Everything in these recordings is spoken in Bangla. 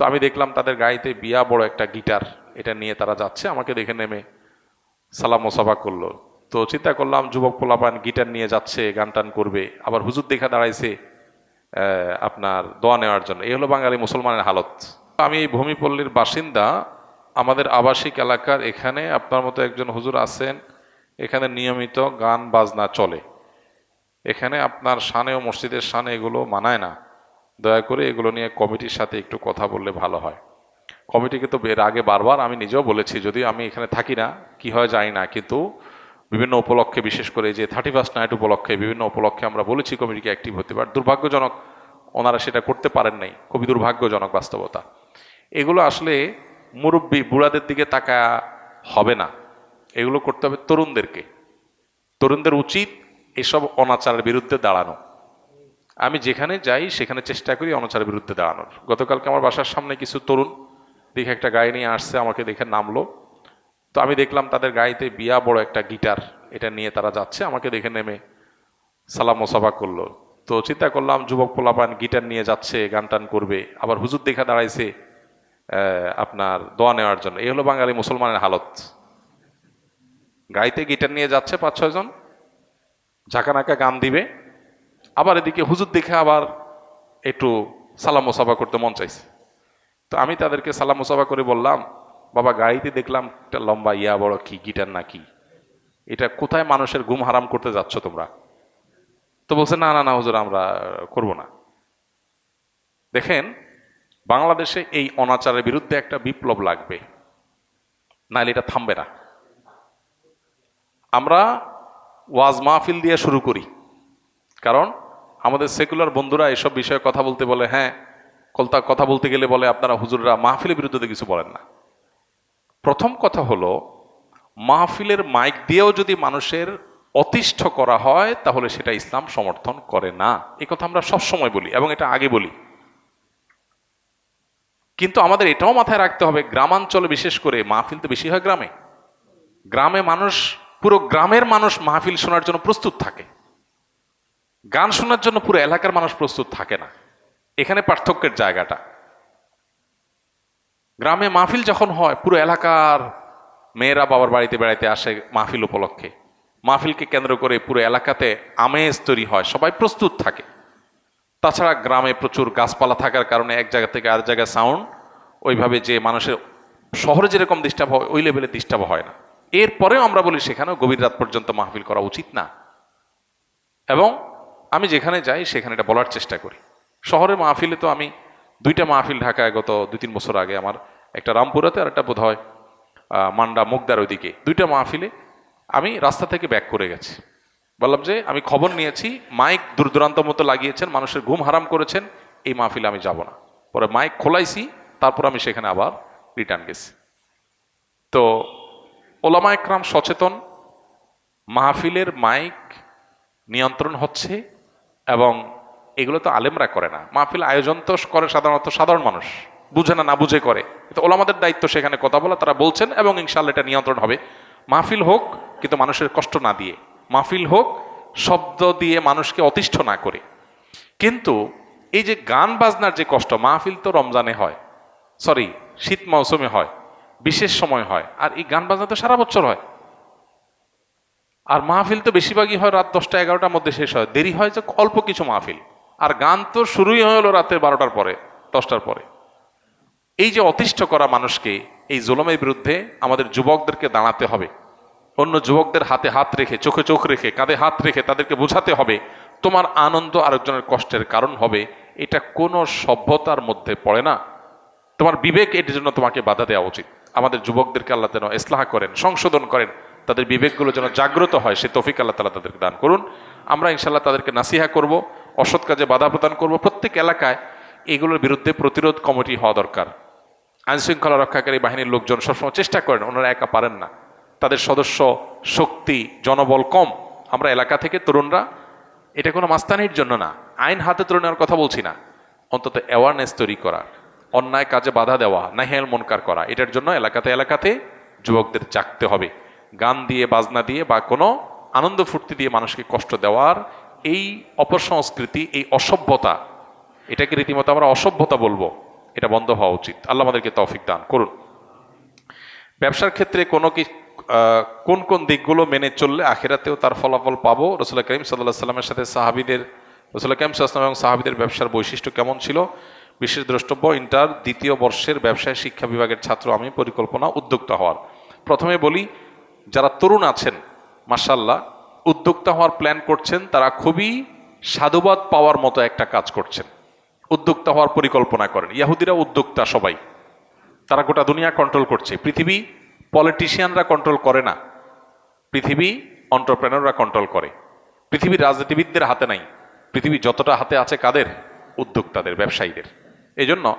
তো আমি দেখলাম তাদের গাড়িতে বিয়া বড় একটা গিটার, এটা নিয়ে তারা যাচ্ছে, আমাকে দেখে নেমে সালাম মোসাফা করল। তো চিন্তা করলাম, যুবক পোলাপান গিটার নিয়ে যাচ্ছে, গান টান করবে, আবার হুজুর দেখা দাঁড়াইছে আপনার দোয়া নেওয়ার জন্য। এই হলো বাঙালি মুসলমানের হালত। আমি এই ভূমিপল্লীর বাসিন্দা, আমাদের আবাসিক এলাকার এখানে আপনার মতো একজন হুজুর আছেন, এখানে নিয়মিত গান বাজনা চলে। এখানে আপনার শানে ও মসজিদের শানে এগুলো মানায় না। দয়া করে এগুলো নিয়ে কমিটির সাথে একটু কথা বললে ভালো হয়। কমিটিকে তো এর আগে বারবার আমি নিজেও বলেছি, যদিও আমি এখানে থাকি না, কি হয় জানি না, কিন্তু বিভিন্ন উপলক্ষে, বিশেষ করে যে থার্টি ফার্স্ট নাইট উপলক্ষে, বিভিন্ন উপলক্ষে আমরা বলেছি কমিটিকে অ্যাক্টিভ হতে পারে দুর্ভাগ্যজনক ওনারা সেটা করতে পারেন নাই, খুবই দুর্ভাগ্যজনক বাস্তবতা। এগুলো আসলে মুরব্বী বুড়াদের দিকে তাকা হবে না। এগুলো করতে হবে তরুণদেরকে। তরুণদের উচিত এসব অনাচারের বিরুদ্ধে দাঁড়ানো। আমি যেখানে যাই, সেখানে চেষ্টা করি অনাচারের বিরুদ্ধে দাঁড়ানোর। গতকালকে আমার বাসার সামনে কিছু তরুণ দেখে একটা গাড়ি নিয়ে আসছে, আমাকে দেখে নামলো। তো আমি দেখলাম তাদের গাড়িতে বিয়া বড় একটা গিটার, এটা নিয়ে তারা যাচ্ছে, আমাকে দেখে নেমে সালাম মোসাফা করল। তো চিন্তা করলাম, যুবক পোলাপান গিটার নিয়ে যাচ্ছে, গান টান করবে, আবার হুজুর দেখা দাঁড়াইছে আপনার দোয়া নেওয়ার জন্য। এই হলো বাঙালি মুসলমানের হালত। গাড়িতে গিটার নিয়ে যাচ্ছে পাঁচ ছয়জন ঝাঁকানাকা গান দিবে। আবার এদিকে হুজুর দেখে আবার একটু সালাম মোসাফা করতে মন চাইছে। তো আমি তাদেরকে সালাম মোসাফা করে বললাম, বাবা, গাড়িতে দেখলাম একটা লম্বা ইয়া, বড় কি গিটার না কি এটা কোথায় মানুষের ঘুম হারাম করতে যাচ্ছ তোমরা? তো বলছে, না না না, হুজুর, আমরা করব না। দেখেন, বাংলাদেশে এই অনাচারের বিরুদ্ধে একটা বিপ্লব লাগবে, নাহলে এটা থামবে না। আমরা ওয়াজ মাহফিল দিয়ে শুরু করি। কারণ আমাদের সেকুলার বন্ধুরা এসব বিষয়ে কথা বলতে বলে হ্যাঁ কলতা কথা বলতে গেলে বলে আপনারা হুজুররা মাহফিলের বিরুদ্ধে কিছু বলেন না। প্রথম কথা হলো, মাহফিলের মাইক দিয়েও যদি মানুষের অতিষ্ঠ করা হয়, তাহলে সেটা ইসলাম সমর্থন করে না। এই কথা আমরা সবসময় বলি এবং এটা আগে বলি। কিন্তু আমাদের এটাও মাথায় রাখতে হবে, গ্রামাঞ্চলে বিশেষ করে মাহফিল তো বেশি হয় গ্রামে। গ্রামে মানুষ, পুরো গ্রামের মানুষ মাহফিল শোনার জন্য প্রস্তুত থাকে। গান শোনার জন্য পুরো এলাকার মানুষ প্রস্তুত থাকে না। এখানে পার্থক্যের জায়গাটা। গ্রামে মাহফিল যখন হয়, পুরো এলাকার মেয়েরা বাবার বাড়িতে বেড়াইতে আসে মাহফিল উপলক্ষে। মাহফিলকে কেন্দ্র করে পুরো এলাকাতে আমেজ তৈরি হয়, সবাই প্রস্তুত থাকে। তাছাড়া গ্রামে প্রচুর গাছপালা থাকার কারণে এক জায়গা থেকে আর জায়গায় সাউন্ড ওইভাবে যে মানুষের শহরে যেরকম ডিস্টার্ব হয়, ওই লেভেলে ডিস্টার্ব হয় না। এরপরেও আমরা বলি, সেখানেও গভীর রাত পর্যন্ত মাহফিল করা উচিত না। এবং আমি যেখানে যাই, সেখানে এটা বলার চেষ্টা করি। শহরের মাহফিলে তো আমি দুইটা মাহফিল ঢাকায় গত দুই তিন বছর আগে আমার, একটা রামপুরাতে আর একটা বোধ হয় মান্ডা মুগদার ওইদিকে। দুইটা মাহফিলে আমি রাস্তা থেকে ব্যাক করে গেছি। বললাম যে, আমি খবর নিয়েছি, মাইক দূর দূরান্ত মতো লাগিয়েছেন, মানুষের ঘুম হারাম করেছেন, এই মাহফিলে আমি যাব না। পরে মাইক খোলাইছি, তারপর আমি সেখানে আবার রিটার্ন গেছি। তো ওলামা একরাম সচেতন, মাহফিলের মাইক নিয়ন্ত্রণ হচ্ছে এবং এগুলো তো আলেমরা করে না। মাহফিল আয়োজন তো করে সাধারণত সাধারণ মানুষ। বুঝে না না বুঝে করে। তো ওলামাদের দায়িত্ব সেখানে কথা বলা, তারা বলছেন এবং ইনশাল্লাহ এটা নিয়ন্ত্রণ হবে। মাহফিল হোক, কিন্তু মানুষের কষ্ট না দিয়ে। মাহফিল হোক, শব্দ দিয়ে মানুষকে অতিষ্ঠ না করে। কিন্তু এই যে গান বাজনার যে কষ্ট, মাহফিল তো রমজানে হয়। সরি, শীত মৌসুমে হয়। বিশেষ সময় হয়। আর এই গান বাজনা তো সারা বছর হয়। আর মাহফিল তো বেশিরভাগই হয় রাত দশটা, এগারোটার মধ্যে শেষ হয়। দেরি হয় যে অল্প কিছু মাহফিল। আর গান তো শুরুই হলো রাতে বারোটার পরে, দশটার পরে। এই যে অতিষ্ঠ করা মানুষকে, এই জুলমের বিরুদ্ধে আমাদের যুবকদেরকে দাঁড়াতে হবে। অন্য যুবকদের হাতে হাত রেখে, চোখে চোখ রেখে, কাঁধে হাত রেখে তাদেরকে বোঝাতে হবে, তোমার আনন্দ আরেকজনের কষ্টের কারণ হবে, এটা কোনো সভ্যতার মধ্যে পড়ে না। তোমার বিবেক এটির জন্য তোমাকে বাধা দেওয়া উচিত। আমাদের যুবকদেরকে আল্লাহ যেন ইসলাহ করেন, সংশোধন করেন তাদের বিবেকগুলো যেন জাগ্রত হয়, সে তফিক আল্লাহ তালা তাদেরকে দান করুন। আমরা ইনশাল্লাহ তাদেরকে নাসিহা করব, অসৎ কাজে বাধা প্রদান করব। প্রত্যেক এলাকায় এগুলোর বিরুদ্ধে প্রতিরোধ কমিটি হওয়া দরকার। আইনশৃঙ্খলা রক্ষাকারী বাহিনীর লোকজন সবসময় চেষ্টা করেন, ওনারা একা পারেন না। তাদের সদস্য শক্তি, জনবল কম। আমরা এলাকা থেকে তরুণরা, এটা কোনো মাস্তানির জন্য না। আইন হাতে তুলে নেওয়ার কথা বলছি না। অন্তত অ্যাওয়ারনেস তৈরি করা, অন্যায় কাজে বাধা দেওয়া নাহিয়াল মনকার করা, এটার জন্য এলাকাতে এলাকাতে যুবকদের জাগতে হবে। গান দিয়ে, বাজনা দিয়ে বা কোনো আনন্দ ফুর্তি দিয়ে মানুষকে কষ্ট দেওয়ার এই অপসংস্কৃতি, এই অসভ্যতা, এটাকে রীতিমতো আমরা অসভ্যতা বলব, এটা বন্ধ হওয়া উচিত। আল্লাহ আমাদেরকে তৌফিক দান করুন। ব্যবসার ক্ষেত্রে কোনো কি কোন কোন দিকগুলো মেনে চললে আখেরাতেও তার ফলাফল পাবো? রসুল্লাহ করিম সাল্লাহ সাল্লামের সাথে সাহাবিদের রসুল্লাহ করিম সাল্লাম এবং সাহাবিদের ব্যবসার বৈশিষ্ট্য কেমন ছিল? বিশেষ দ্রষ্টব্য, ইন্টার দ্বিতীয় বর্ষের ব্যবসায় শিক্ষা বিভাগের ছাত্র আমি পরিকল্পনা উদ্যোক্তা হওয়ার। প্রথমে বলি যারা তরুণ আছেন মাসাল্লাহ উদ্যোক্তা হওয়ার প্ল্যান করছেন, তারা খুবই সাধুবাদ পাওয়ার মতো একটা কাজ করছেন। উদ্যোক্তা হওয়ার পরিকল্পনা করেন। ইয়াহুদিরা উদ্যোক্তা সবাই। তারা গোটা দুনিয়া কন্ট্রোল করছে। পৃথিবী পলিটিশিয়ানরা কন্ট্রোল করে না। পৃথিবী অন্টারপ্রেনাররা কন্ট্রোল করে। পৃথিবীর রাজনীতিবিদদের হাতে নাই। পৃথিবী যতটা হাতে আছে কাদের? উদ্যোক্তাদের, ব্যবসায়ীদের। এই জন্য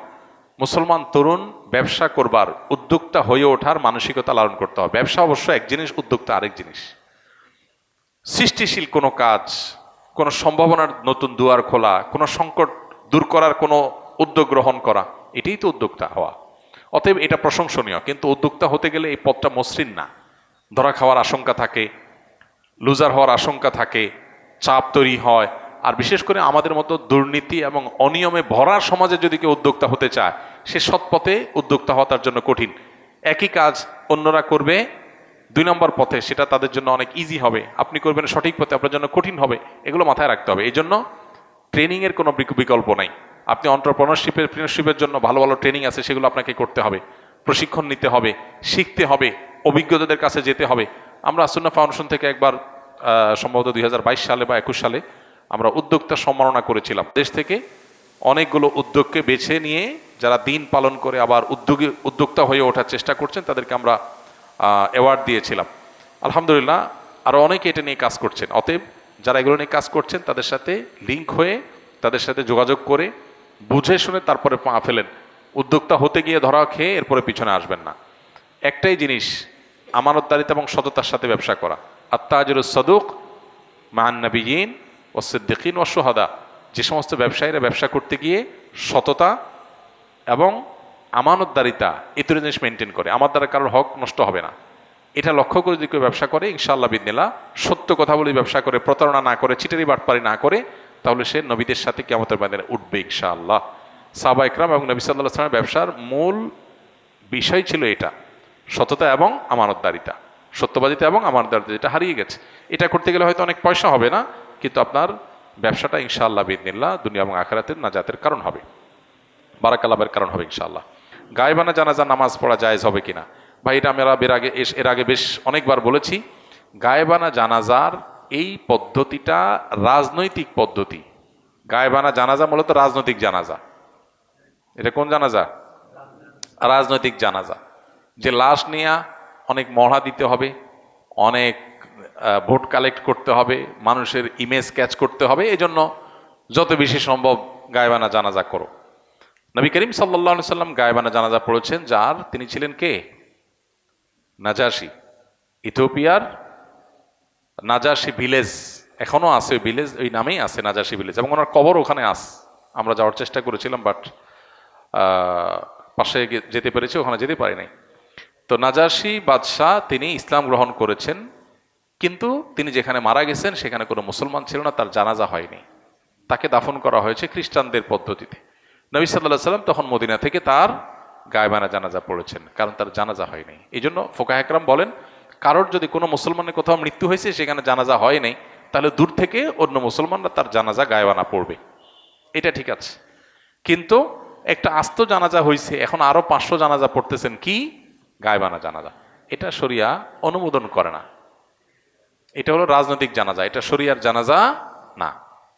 মুসলমান তরুণ ব্যবসা করবার উদ্যোক্তা হয়ে ওঠার মানসিকতা লালন করতে হবে। ব্যবসা অবশ্য এক জিনিস, উদ্যোক্তা আরেক জিনিস। সৃষ্টিশীল কোনো কাজ, কোনো সম্ভাবনার নতুন দুয়ার খোলা, কোনো সংকট দূর করার কোনো উদ্যোগ গ্রহণ করা, এটাই তো উদ্যোক্তা হওয়া। অতএব এটা প্রশংসনীয়, কিন্তু উদ্যোক্তা হতে গেলে এই পথটা মসৃণ না। ধরা খাওয়ার আশঙ্কা থাকে, লুজার হওয়ার আশঙ্কা থাকে, চাপ তৈরি হয়। আর বিশেষ করে আমাদের মতো দুর্নীতি এবং অনিয়মে ভরা সমাজে যদি কেউ উদ্যোক্তা হতে চায় সে সৎ পথে উদ্যোক্তা হওয়া তার জন্য কঠিন। একই কাজ অন্যরা করবে, দুই নম্বর পথে সেটা তাদের জন্য অনেক ইজি হবে। আপনি করবেন সঠিক পথে, আপনার জন্য কঠিন হবে, এগুলো মাথায় রাখতে হবে। এই জন্য ট্রেনিংয়ের কোনো বিকল্প নাই। আপনি অন্টারপ্রনারশিপের প্রিনারশিপের জন্য ভালো ভালো ট্রেনিং আছে, সেগুলো আপনাকে করতে হবে। প্রশিক্ষণ নিতে হবে, শিখতে হবে, অভিজ্ঞতাদের কাছে যেতে হবে। আমরা আসুন্না ফাউন্ডেশন থেকে একবার সম্ভবত দুই হাজার বাইশ সালে বা একুশ সালে আমরা উদ্যোক্তা সম্মাননা করেছিলাম। দেশ থেকে অনেকগুলো উদ্যোগকে বেছে নিয়ে যারা দিন পালন করে আবার উদ্যোগী, উদ্যোক্তা হয়ে ওঠার চেষ্টা করছেন, তাদেরকে আমরা অ্যাওয়ার্ড দিয়েছিলাম। আলহামদুলিল্লাহ আরও অনেকে এটা নিয়ে কাজ করছেন। অতএব যারা এগুলো নিয়ে কাজ করছেন, তাদের সাথে লিঙ্ক হয়ে তাদের সাথে যোগাযোগ করে বুঝে শুনে তারপরে পা ফেলেন। উদ্যোক্তা হতে গিয়ে ধরা খেয়ে এরপরে পিছনে আসবেন না। একটাই জিনিস, আমানতদারিতা এবং সততার সাথে ব্যবসা করা। আত্মাজুর সদুক মাহান্নবীন ও সিদ্দিকিন ও সোহাদা যে সমস্ত ব্যবসায়ীরা ব্যবসা করতে গিয়ে সততা এবং আমানতদারিতা এই দুটো জিনিস মেনটেন করে। আমার দ্বারা কারোর হক নষ্ট হবে না। এটা লক্ষ্য করে যদি কেউ ব্যবসা করে, ইনশাআল্লাহ বিদিনিল্লা সত্য কথা বলে ব্যবসা করে, প্রতারণা না করে, চিটারি বাটপারি না করে, তাহলে সে নবীদের সাথে কেমতের বাজারে উঠবে ইনশাআল্লাহ। সাবা ইকরাম এবং নবী সাল্লাহ সালামের ব্যবসার মূল বিষয় ছিল এটা, সততা এবং আমানতদারিতা। সত্যবাদিতা এবং আমানতদারিতা যেটা হারিয়ে গেছে। এটা করতে গেলে হয়তো অনেক পয়সা হবে না, কিন্তু আপনার ব্যবসাটা ইনশাআল্লাহ বিদিনিল্লা দুনিয়া এবং আখেরাতের নাজাতের কারণ হবে। বারাকালাবের কারণ হবে ইনশাআল্লাহ। গায়েবানা জানাজা, নামাজ পড়া জায়েজ হবে কিনা? ভাই, এটা আমরা এর আগে এর আগে বেশ অনেকবার বলেছি। গায়েবানা জানাজার এই পদ্ধতিটা রাজনৈতিক পদ্ধতি। গায়েবানা জানাজা মূলত রাজনৈতিক জানাজা। এটা কোন জানাজা? রাজনৈতিক জানাজা। যে লাশ নিয়ে অনেক মহড়া দিতে হবে। অনেক ভোট কালেক্ট করতে হবে, মানুষের ইমেজ ক্যাচ করতে হবে, এজন্য যত বেশি সম্ভব গায়েবানা জানাজা করো। নবী করিম সাল্লাহ সাল্লাম গায়েবানা জানাজা পড়েছেন, যার তিনি ছিলেন কে? নাজাসি। ইথিওপিয়ার নাজাসি ভিলেজ এখনও আছে ভিলেজ, ওই নামেই আছে নাজাসি ভিলেজ, এবং ওনার কবর ওখানে আস, আমরা যাওয়ার চেষ্টা করেছিলাম, বাট পাশে যেতে পেরেছি, ওখানে যেতে পারি নাই। তো নাজাসি বাদশাহ তিনি ইসলাম গ্রহণ করেছেন, কিন্তু তিনি যেখানে মারা গেছেন সেখানে কোনো মুসলমান ছিল না, তার জানাজা হয়নি। তাকে দাফন করা হয়েছে খ্রিস্টানদের পদ্ধতিতে। নবী সাল্লাহ সাল্লাম তখন মদিনা থেকে তার গায়বানা জানাজা পড়েছেন, কারণ তার জানাজা হয়নি। এই জন্য ফোকা বলেন, কারোর যদি কোনো মুসলমানের কোথাও মৃত্যু হয়েছে, সেখানে জানাজা হয় নাই, তাহলে দূর থেকে অন্য মুসলমানরা তার জানাজা গায়বানা পড়বে। এটা ঠিক আছে। কিন্তু একটা আস্ত জানাজা হয়েছে এখন আরও পাঁচশো জানাজা পড়তেছেন কি? গায়বানা জানাজা। এটা সরিয়া অনুমোদন করে না। এটা হলো রাজনৈতিক জানাজা, এটা সরিয়ার জানাজা না।